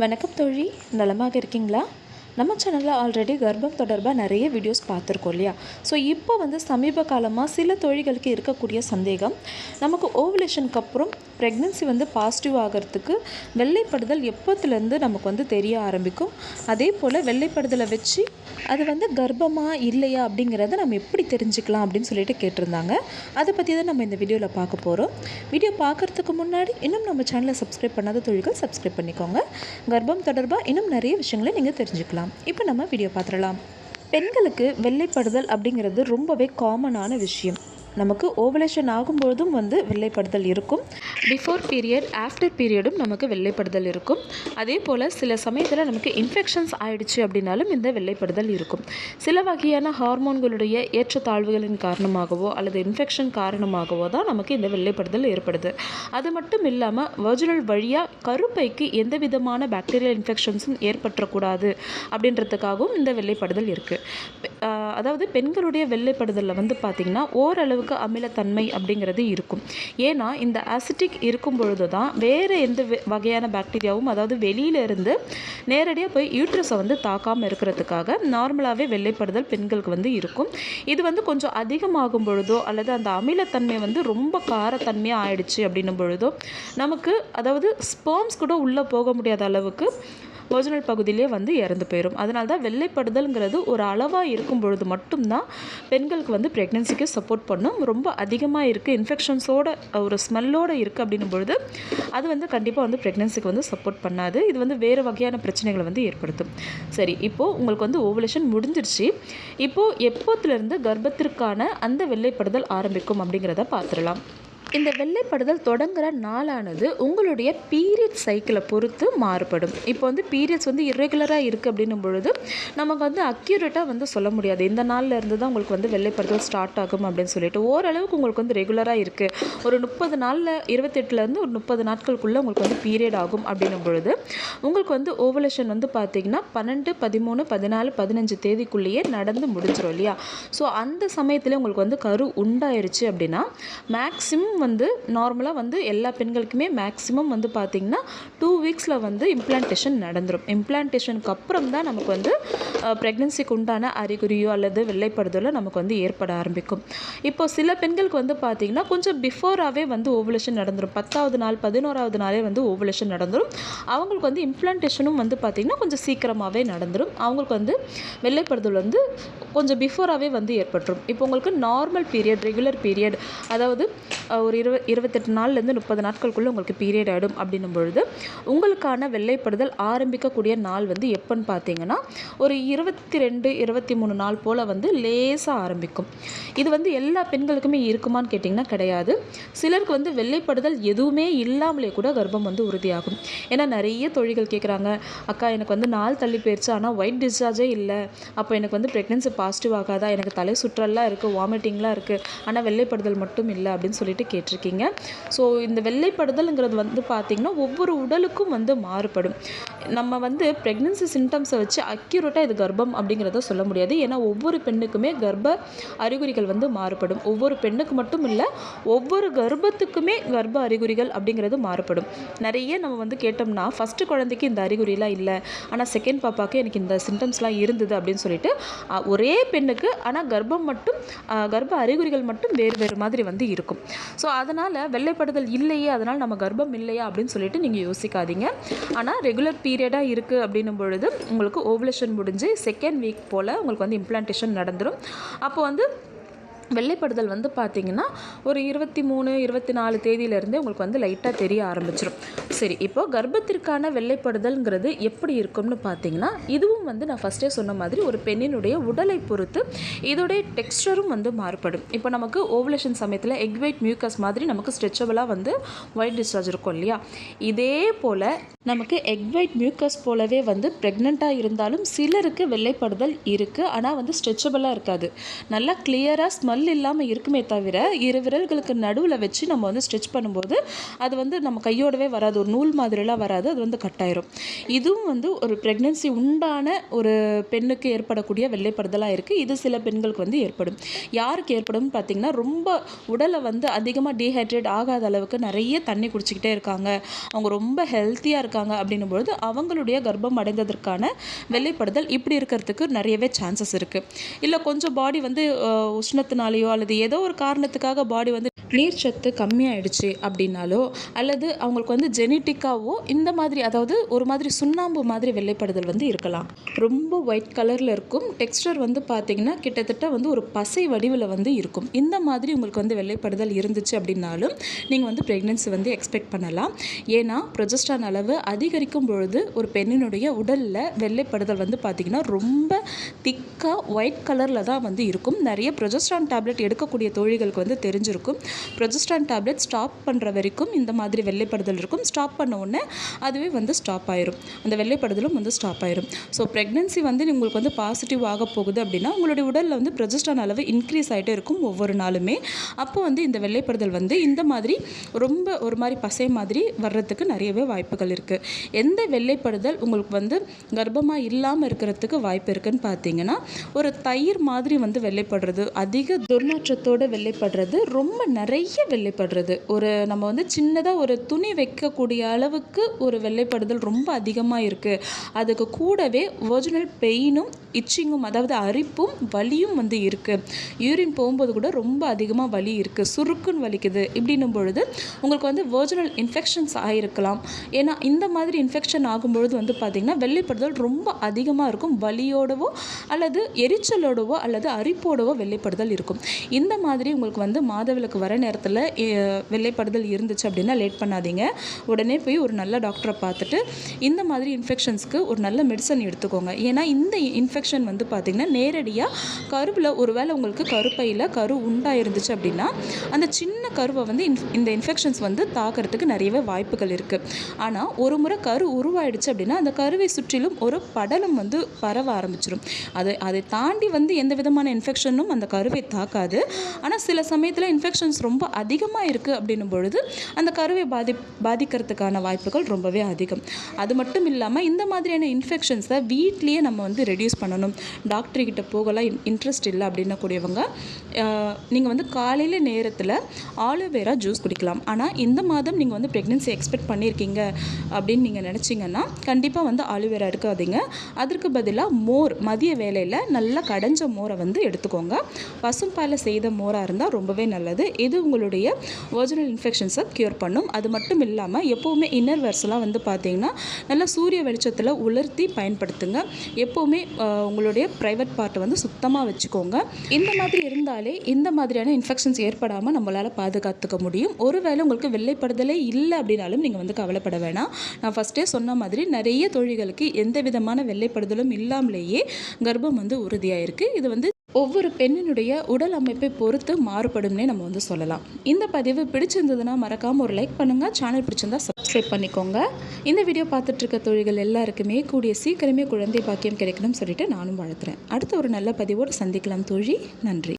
வணக்கம் தோழி நலமாக இருக்கீங்களா? நம்ம சேனலில் ஆல்ரெடி கர்ப்பம் தொடர்பாக நிறைய வீடியோஸ் பார்த்துருக்கோம் இல்லையா? ஸோ இப்போ வந்து சமீப காலமாக சில தொழில்களுக்கு இருக்கக்கூடிய சந்தேகம் நமக்கு ஓவலேஷனுக்கு அப்புறம் ப்ரெக்னென்சி வந்து பாசிட்டிவ் ஆகிறதுக்கு வெள்ளைப்படுதல் எப்போத்துலேருந்து நமக்கு வந்து தெரிய ஆரம்பிக்கும்? அதே போல் வெள்ளைப்படுதலை வச்சு அது வந்து கர்ப்பமாக இல்லையா அப்படிங்கிறத நம்ம எப்படி தெரிஞ்சுக்கலாம் அப்படின்னு சொல்லிட்டு கேட்டிருந்தாங்க. அதை பற்றி தான் நம்ம இந்த வீடியோவில் பார்க்க போகிறோம் வீடியோ பார்க்குறதுக்கு முன்னாடி இன்னும் நம்ம சேனலை சப்ஸ்கிரைப் பண்ணாத தொழில்கள் சப்ஸ்கிரைப் பண்ணிக்கோங்க. கர்ப்பம் தொடர்பாக இன்னும் நிறைய விஷயங்களை நீங்கள் தெரிஞ்சுக்கலாம். இப்போ நம்ம வீடியோ பார்த்துடலாம். பெண்களுக்கு வெள்ளைப்படுதல் அப்படிங்கிறது ரொம்பவே காமனான விஷயம். நமக்கு ஓவலேஷன் ஆகும்பொழுதும் வந்து வெள்ளைப்படுதல் இருக்கும். பிஃபோர் பீரியட் ஆஃப்டர் பீரியடும் நமக்கு வெள்ளைப்படுதல் இருக்கும். அதே போல் சில சமயத்தில் நமக்கு இன்ஃபெக்ஷன்ஸ் ஆயிடுச்சு அப்படின்னாலும் இந்த வெள்ளைப்படுதல் இருக்கும். சில வகையான ஹார்மோன்களுடைய ஏற்றத்தாழ்வுகளின் காரணமாகவோ அல்லது இன்ஃபெக்ஷன் காரணமாகவோ தான் நமக்கு இந்த வெள்ளைப்படுதல் ஏற்படுது. அது மட்டும் இல்லாமல் வர்ஜினல் வழியாக கருப்பைக்கு எந்த விதமான பாக்டீரியல் இன்ஃபெக்ஷன்ஸும் ஏற்பட்டுறக்கூடாது அப்படின்றதுக்காகவும் இந்த வெள்ளைப்படுதல் இருக்குது அதாவது பெண்களுடைய வெள்ளைப்படுதலில் வந்து பார்த்திங்கன்னா ஓரளவுக்கு அமிலத்தன்மை அப்படிங்கிறது இருக்கும். ஏன்னா இந்த ஆசிட்டிக் இருக்கும் பொழுது தான் வேறு எந்த வகையான பாக்டீரியாவும் அதாவது வெளியில இருந்து நேரடியாக போய் யூட்ரஸை வந்து தாக்காமல் இருக்கிறதுக்காக நார்மலாகவே வெள்ளைப்படுதல் பெண்களுக்கு வந்து இருக்கும். இது வந்து கொஞ்சம் அதிகமாகும் பொழுதோ அல்லது அந்த அமிலத்தன்மை வந்து ரொம்ப காரத்தன்மையாக ஆயிடுச்சு அப்படின்னும் பொழுதோ நமக்கு அதாவது ஸ்பேம்ஸ் கூட உள்ளே போக முடியாத அளவுக்கு ஒரிஜினல் பகுதியிலே வந்து இறந்து போயிடும் அதனால தான் வெள்ளைப்படுதல்ங்கிறது ஒரு அளவாக இருக்கும் பொழுது மட்டும்தான் பெண்களுக்கு வந்து ப்ரெக்னென்சிக்கு சப்போர்ட் பண்ணும். ரொம்ப அதிகமாக இருக்குது இன்ஃபெக்ஷன்ஸோட ஒரு ஸ்மெல்லோடு இருக்குது அப்படின்னும் பொழுது அது வந்து கண்டிப்பாக வந்து ப்ரெக்னென்சிக்கு வந்து சப்போர்ட் பண்ணாது. இது வந்து வேறு வகையான பிரச்சனைகளை வந்து ஏற்படுத்தும். சரி இப்போது உங்களுக்கு வந்து ஓவலேஷன் முடிஞ்சிருச்சு. இப்போது எப்போத்துலேருந்து கர்ப்பத்திற்கான அந்த வெள்ளைப்படுதல் ஆரம்பிக்கும் அப்படிங்கிறத பார்த்துடலாம். இந்த வெள்ளைப்படுதல் தொடங்குற நாளானது உங்களுடைய பீரியட் சைக்கிளை பொறுத்து மாறுபடும். இப்போ வந்து பீரியட்ஸ் வந்து இரெகுலராக இருக்குது அப்படின்னும் பொழுது நமக்கு வந்து அக்யூரேட்டாக வந்து சொல்ல முடியாது. இந்த நாளில் இருந்து தான் உங்களுக்கு வந்து வெள்ளைப்படுதல் ஸ்டார்ட் ஆகும் அப்படின்னு சொல்லிட்டு. ஓரளவுக்கு உங்களுக்கு வந்து ரெகுலராக இருக்குது ஒரு முப்பது நாளில் இருபத்தெட்டுலேருந்து ஒரு முப்பது நாட்களுக்குள்ளே உங்களுக்கு வந்து பீரியட் ஆகும் அப்படின்னும் பொழுது உங்களுக்கு வந்து ஓவலேஷன் வந்து பார்த்தீங்கன்னா பன்னெண்டு பதிமூணு பதினாலு பதினஞ்சு தேதிக்குள்ளேயே நடந்து முடிஞ்சிடும் இல்லையா? ஸோ அந்த சமயத்தில் உங்களுக்கு வந்து கரு உண்டாயிருச்சு அப்படின்னா மேக்ஸிமம் வந்து நார்மலாக வந்து எல்லா பெண்களுக்குமே மேக்ஸிமம் வந்து பார்த்திங்கன்னா டூ வீக்ஸில் வந்து இம்ப்ளான்டேஷன் நடந்துடும் இம்ப்ளான்டேஷனுக்கு அப்புறம் தான் நமக்கு வந்து ப்ரெக்னென்சிக்கு உண்டான அறிகுறியோ அல்லது வெள்ளைப்படுதலோ நமக்கு வந்து ஏற்பட ஆரம்பிக்கும். இப்போ சில பெண்களுக்கு வந்து பார்த்திங்கன்னா கொஞ்சம் பிஃபோராகவே வந்து ஓவலேஷன் நடந்துடும் பத்தாவது நாள் பதினோராவது நாளே வந்து ஓவலேஷன் நடந்துடும் அவங்களுக்கு வந்து இம்ப்ளான்டேஷனும் வந்து பார்த்திங்கன்னா கொஞ்சம் சீக்கிரமாகவே நடந்துடும் அவங்களுக்கு வந்து வெள்ளைப்படுதல் வந்து கொஞ்சம் பிஃபோராகவே வந்து ஏற்பட்டுரும். இப்போ உங்களுக்கு நார்மல் பீரியட் ரெகுலர் பீரியட் அதாவது ஒரு இருவ இருபத்தெட்டு நாள்லேருந்து முப்பது நாட்களுக்குள்ளே உங்களுக்கு பீரியட் ஆகிடும் அப்படின்னும் பொழுது உங்களுக்கான வெள்ளைப்படுதல் ஆரம்பிக்கக்கூடிய நாள் வந்து எப்போன்னு பார்த்தீங்கன்னா ஒரு இருபத்தி ரெண்டு இருபத்தி மூணு நாள் போல் வந்து லேசாக ஆரம்பிக்கும். இது வந்து எல்லா பெண்களுக்குமே இருக்குமான்னு கேட்டிங்கன்னா கிடையாது. சிலருக்கு வந்து வெள்ளைப்படுதல் எதுவுமே இல்லாமலே கூட கர்ப்பம் வந்து உறுதியாகும். ஏன்னா நிறைய தொழில்கள் கேட்குறாங்க அக்கா எனக்கு வந்து நாள் தள்ளி போயிடுச்சு ஆனால் ஒயிட் டிஸ்சார்ஜே இல்லை. அப்போ எனக்கு வந்து ப்ரெக்னென்சி பாசிட்டிவ் ஆகாதா? எனக்கு தலை சுற்றலாம் இருக்குது வாமிட்டிங்லாம் இருக்குது ஆனால் வெள்ளைப்படுதல் மட்டும் இல்லை அப்படின்னு சொல்லிட்டு கேட்டிருக்கீங்க. ஸோ இந்த வெள்ளைப்படுதல்ங்கிறது வந்து பார்த்திங்கன்னா ஒவ்வொரு உடலுக்கும் வந்து மாறுபடும். நம்ம வந்து ப்ரெக்னென்சி சிம்டம்ஸை வச்சு அக்யூரேட்டாக இது கர்ப்பம் அப்படிங்கிறத சொல்ல முடியாது. ஏன்னா ஒவ்வொரு பெண்ணுக்குமே கர்ப்ப அறிகுறிகள் வந்து மாறுபடும். ஒவ்வொரு பெண்ணுக்கு மட்டும் இல்லை ஒவ்வொரு கர்ப்பத்துக்குமே கர்ப்ப அறிகுறிகள் அப்படிங்கிறது மாறுபடும். நிறைய நம்ம வந்து கேட்டோம்னா ஃபஸ்ட்டு குழந்தைக்கு இந்த அறிகுறிலாம் இல்லை. ஆனால் செகண்ட் பாப்பாவுக்கு எனக்கு இந்த சிம்டம்ஸ்லாம் இருந்தது அப்படின்னு சொல்லிட்டு ஒரே ஒரே பெண்ணுக்கு ஆனால் கர்ப்பம் மட்டும் கர்ப்ப அறிகுறிகள் மட்டும் வேறு வேறு மாதிரி வந்து இருக்கும். ஸோ அதனால் வெள்ளைப்படுதல் இல்லையே அதனால் நம்ம கர்ப்பம் இல்லையா அப்படின்னு சொல்லிட்டு நீங்கள் யோசிக்காதீங்க. ஆனால் ரெகுலர் பீரியடாக இருக்குது அப்படின்னும் பொழுது உங்களுக்கு ஓவலேஷன் முடிஞ்சு செகண்ட் வீக் போல் உங்களுக்கு வந்து இம்ப்ளான்டேஷன் நடந்துடும் அப்போ வந்து வெள்ளைப்படுதல் வந்து பார்த்தீங்கன்னா ஒரு இருபத்தி மூணு இருபத்தி நாலு தேதியிலேருந்தே உங்களுக்கு வந்து லைட்டாக தெரிய ஆரம்பிச்சிடும் சரி இப்போது கர்ப்பத்திற்கான வெள்ளைப்படுதல்ங்கிறது எப்படி இருக்கும்னு பார்த்தீங்கன்னா இதுவும் வந்து நான் ஃபஸ்ட்டே சொன்ன மாதிரி ஒரு பெண்ணினுடைய உடலை பொறுத்து இதோடைய டெக்ஸ்டரும் வந்து மாறுபடும். இப்போ நமக்கு ஓவலேஷன் சமயத்தில் எக் வைட் மியூக்கஸ் மாதிரி நமக்கு ஸ்ட்ரெச்சபிளாக வந்து ஒயிட் டிஸ்சார்ஜ் இருக்கும் இல்லையா? இதே போல் நமக்கு எக் வைட் மியூக்கஸ் போலவே வந்து ப்ரெக்னெண்ட்டாக இருந்தாலும் சிலருக்கு வெள்ளைப்படுதல் இருக்குது ஆனால் வந்து ஸ்ட்ரெச்சபிளாக இருக்காது. நல்லா கிளியராக ஸ்மெல் பல் இல்லாமல் இருக்குமே தவிர இரு விரல்களுக்கு நடுவில் வச்சு நம்ம வந்து ஸ்டிச் பண்ணும்போது அது வந்து நம்ம கையோடவே வராது. ஒரு நூல் மாதிரிலாம் வராது. அது வந்து கட்டாயிரும் இதுவும் வந்து ஒரு ப்ரெக்னென்சி உண்டான ஒரு பெண்ணுக்கு ஏற்படக்கூடிய வெள்ளைப்படுதலாக இருக்குது இது சில பெண்களுக்கு வந்து ஏற்படும். யாருக்கு ஏற்படும் பார்த்தீங்கன்னா ரொம்ப உடலை வந்து அதிகமாக டீஹைட்ரேட் ஆகாத அளவுக்கு நிறைய தண்ணி குடிச்சிக்கிட்டே இருக்காங்க. அவங்க ரொம்ப ஹெல்த்தியாக இருக்காங்க அப்படின்னும் பொழுது அவங்களுடைய கர்ப்பம் அடைந்ததற்கான வெள்ளைப்படுதல் இப்படி இருக்கிறதுக்கு நிறையவே சான்சஸ் இருக்குது இல்லை கொஞ்சம் பாடி வந்து உஷ்ணத்தினால் உஷ்ணத்தினாலேயோ அல்லது ஏதோ ஒரு காரணத்துக்காக பாடி வந்து நீர்ச்சத்து கம்மியாயிடுச்சு அப்படின்னாலோ அல்லது அவங்களுக்கு வந்து ஜெனட்டிக்காவோ இந்த மாதிரி அதாவது ஒரு மாதிரி சுண்ணாம்பு மாதிரி வெள்ளைப்படுதல் வந்து இருக்கலாம். ரொம்ப ஒயிட் கலரில் இருக்கும். டெக்ஸ்டர் வந்து பார்த்தீங்கன்னா கிட்டத்தட்ட வந்து ஒரு பசை வடிவில் வந்து இருக்கும். இந்த மாதிரி உங்களுக்கு வந்து வெள்ளைப்படுதல் இருந்துச்சு அப்படின்னாலும் நீங்கள் வந்து ப்ரெக்னென்சி வந்து எக்ஸ்பெக்ட் பண்ணலாம். ஏன்னா ப்ரொஜஸ்டான் அளவு அதிகரிக்கும் பொழுது ஒரு பெண்ணினுடைய உடலில் வெள்ளைப்படுதல் வந்து பார்த்திங்கன்னா ரொம்ப திக்காக ஒயிட் கலரில் தான் வந்து இருக்கும். நிறைய ப்ரொஜஸ்டான் டேப்லெட் எடுக்கக்கூடிய தோழிகளுக்கு வந்து தெரிஞ்சிருக்கும். ப்ரொஜெஸ்ட்ரான் டேப்லெட் ஸ்டாப் பண்ணுற வரைக்கும் இந்த மாதிரி வெள்ளைப்படுதல் இருக்கும். ஸ்டாப் பண்ண உடனே அதுவே வந்து ஸ்டாப் ஆயிரும். அந்த வெள்ளைப்படுதலும் வந்து ஸ்டாப் ஆயிரும். ஸோ ப்ரெக்னென்சி வந்து உங்களுக்கு வந்து பாசிட்டிவ் ஆக போகுது அப்படின்னா உங்களுடைய உடலில் வந்து ப்ரொஜெஸ்ட்ரான் அளவு இன்க்ரீஸ் ஆகிட்டே இருக்கும் ஒவ்வொரு நாளுமே. அப்போ வந்து இந்த வெள்ளைப்படுதல் வந்து இந்த மாதிரி ரொம்ப ஒரு மாதிரி பசை மாதிரி வர்றதுக்கு நிறையவே வாய்ப்புகள் இருக்குது எந்த வெள்ளைப்படுதல் உங்களுக்கு வந்து கர்ப்பமாக இல்லாமல் இருக்கிறதுக்கு வாய்ப்பு இருக்குன்னு பார்த்தீங்கன்னா ஒரு தயிர் மாதிரி வந்து வெள்ளைப்படுறது அதிக துர்நாற்றத்தோடு வெள்ளைப்படுறது ரொம்ப நிறைய நிறைய வெள்ளைப்படுறது. ஒரு நம்ம வந்து சின்னதாக ஒரு துணி வைக்கக்கூடிய அளவுக்கு ஒரு வெள்ளைப்படுதல் ரொம்ப அதிகமாக இருக்குது அதுக்கு கூடவே ஒரிஜினல் பெயினும் இச்சிங்கும் அதாவது அரிப்பும் வலியும் வந்து இருக்குது யூரின் போகும்போது கூட ரொம்ப அதிகமாக வலி இருக்குது சுருக்குன்னு வலிக்குது. இப்படின்னும் பொழுது உங்களுக்கு வந்து ஒரிஜினல் இன்ஃபெக்ஷன்ஸ் ஆகிருக்கலாம் ஏன்னா இந்த மாதிரி இன்ஃபெக்ஷன் ஆகும்பொழுது வந்து பார்த்திங்கன்னா வெள்ளைப்படுதல் ரொம்ப அதிகமாக இருக்கும். வலியோடவோ அல்லது எரிச்சலோடவோ அல்லது அரிப்போடவோ வெள்ளைப்படுதல் இருக்கும். இந்த மாதிரி உங்களுக்கு வந்து மாதவிலக்கு வர நேரத்தில் வெள்ளைப்படுதல் இருந்துச்சு அப்படின்னா லேட் பண்ணாதீங்க. உடனே போய் ஒரு நல்ல டாக்டரை பார்த்துட்டு இந்த மாதிரி இன்ஃபெக்ஷன்ஸ்க்கு ஒரு நல்ல மெடிசன் எடுத்துக்கோங்க. ஏன்னா இந்த இன்ஃபெக்ஷன் வந்து பார்த்திங்கன்னா நேரடியாக கருவில் ஒருவேளை உங்களுக்கு கருப்பையில் கரு உண்டாயிருந்துச்சு அப்படின்னா அந்த சின்ன கருவை வந்து இந்த இன்ஃபெக்ஷன்ஸ் வந்து தாக்கிறதுக்கு நிறையவே வாய்ப்புகள் இருக்குது ஆனால் ஒரு முறை கரு உருவாயிடுச்சு அப்படின்னா அந்த கருவை சுற்றிலும் ஒரு படலம் வந்து பரவ ஆரம்பிச்சிடும் அதை அதை தாண்டி வந்து எந்த விதமான இன்ஃபெக்ஷனும் அந்த கருவை தாக்காது. ஆனால் சில சமயத்தில் இன்ஃபெக்ஷன்ஸ் ரொம்ப அதிகமாக இருக்குது அப்படின்னும் பொழுது அந்த கருவை பாதி பாதிக்கிறதுக்கான வாய்ப்புகள் ரொம்பவே அதிகம். அது மட்டும் இல்லாமல் இந்த மாதிரியான இன்ஃபெக்ஷன்ஸை வீட்லேயே நம்ம வந்து ரெடியூஸ் பண்ணணும். டாக்டர்கிட்ட போகலாம் இன்ட்ரெஸ்ட் இல்லை அப்படின்னக்கூடியவங்க நீங்கள் வந்து காலையில் நேரத்தில் ஆலோவேரா ஜூஸ் குடிக்கலாம். ஆனால் இந்த மாதம் நீங்கள் வந்து ப்ரெக்னென்சி எக்ஸ்பெக்ட் பண்ணியிருக்கீங்க அப்படின்னு நீங்கள் நினச்சிங்கன்னா கண்டிப்பாக வந்து ஆலோவேரா எடுக்காதீங்க. அதற்கு பதிலாக மோர் மதிய வேலையில் நல்லா கடைஞ்ச மோரை வந்து எடுத்துக்கோங்க. பசும்பாலில் செய்த மோராக இருந்தால் ரொம்பவே நல்லது. இது உங்களுடைய ஒரிஜினல் இன்ஃபெக்ஷன்ஸை க்யூர் பண்ணும். அது மட்டும் இல்லாமல் எப்போவுமே இன்னர் வேர்ஸ்லாம் வந்து பார்த்தீங்கன்னா நல்லா சூரிய வெளிச்சத்தில் உலர்த்தி பயன்படுத்துங்க. எப்போவுமே உங்களுடைய ப்ரைவேட் பார்ட்டை வந்து சுத்தமாக வச்சுக்கோங்க. இந்த மாதிரி இருந்தாலே இந்த மாதிரியான இன்ஃபெக்ஷன்ஸ் ஏற்படாமல் நம்மளால் பாதுகாத்துக்க முடியும். ஒருவேளை உங்களுக்கு வெள்ளைப்படுதலே இல்லை அப்படின்னாலும் நீங்கள் வந்து கவலைப்பட வேணாம். நான் ஃபஸ்ட்டே சொன்ன மாதிரி நிறைய தொழில்களுக்கு எந்த விதமான வெள்ளைப்படுதலும் இல்லாமலேயே கர்ப்பம் வந்து உறுதியாயிருக்கு. இது வந்து ஒவ்வொரு பெண்ணினுடைய உடல் அமைப்பை பொறுத்து மாறுபடும்னே நம்ம வந்து சொல்லலாம். இந்த பதிவு பிடிச்சிருந்ததுன்னா மறக்காமல் ஒரு லைக் பண்ணுங்கள் சேனல் பிடிச்சிருந்தா சப்ஸ்கிரைப் பண்ணிக்கோங்க. இந்த வீடியோ பார்த்துட்ருக்க தொழில்கள் எல்லாருக்குமே கூடிய சீக்கிரமே குழந்தை பாக்கியம் கிடைக்கணும்னு சொல்லிட்டு நானும் வளர்த்துறேன் அடுத்த ஒரு நல்ல பதிவோடு சந்திக்கலாம் தோழி. நன்றி.